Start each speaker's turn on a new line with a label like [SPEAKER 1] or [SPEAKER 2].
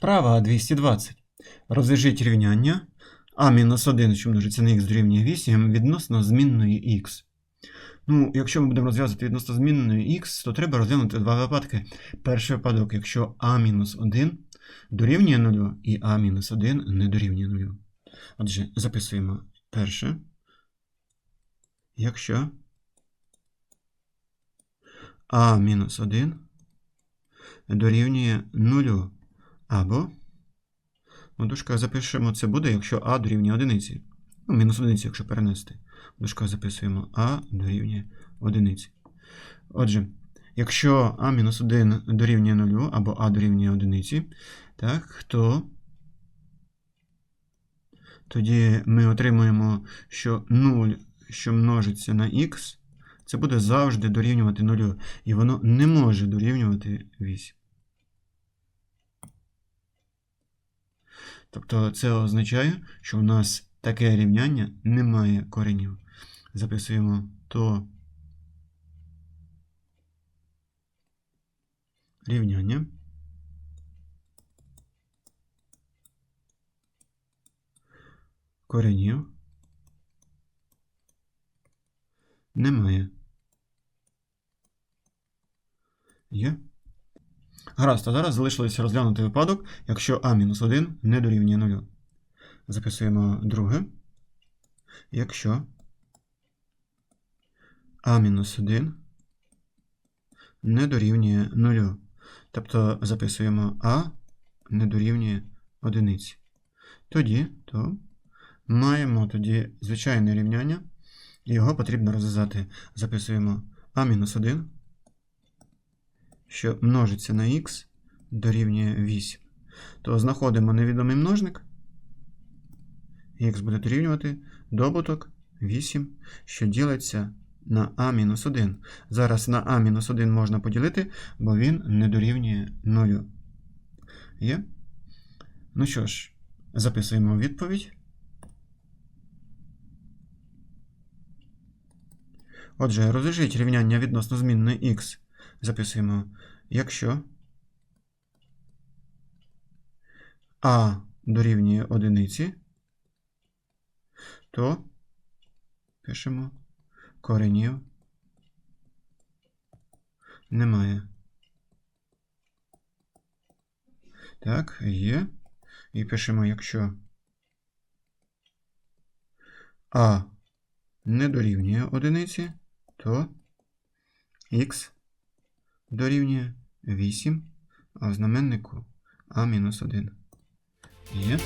[SPEAKER 1] Вправа 220. Розв'яжіть рівняння а-1, що множиться на х дорівнює 8 відносно змінної х. Ну, якщо ми будемо розв'язувати відносно змінної х, то треба розглянути два випадки. Перший випадок, якщо а-1 дорівнює 0 і а-1 не дорівнює 0. Отже, записуємо перше. Якщо а-1 дорівнює 0 або у дужках запишемо, це буде, якщо а дорівнює одиниці. Ну, мінус одиниці, якщо перенести. В записуємо а дорівнює одиниці. Отже, якщо а-1 дорівнює 0 або а дорівнює одиниці, так, то тоді ми отримуємо, що 0, що множиться на х, це буде завжди дорівнювати 0, і воно не може дорівнювати 8. Тобто це означає, що у нас таке рівняння не має коренів. Записуємо то рівняння. Коренів немає. Є. Гаразд, а зараз залишилося розглянути випадок, якщо а-1 не дорівнює 0. Записуємо друге. Якщо а-1 не дорівнює 0. Тобто записуємо а не дорівнює 1. Тоді то маємо тоді звичайне рівняння, і його потрібно розв'язати. Записуємо а-1 що множиться на х дорівнює 8, то знаходимо невідомий множник. Х буде дорівнювати добуток 8, що ділиться на а-1. Зараз на а-1 можна поділити, бо він не дорівнює 0. Є? Ну що ж, записуємо відповідь. Отже, розв'яжіть рівняння відносно змінної х. Записуємо, якщо А дорівнює одиниці, то пишемо коренів немає. Так, є. І пишемо, якщо А не дорівнює одиниці, то х дорівнює 8, а в знаменнику А-1. Є.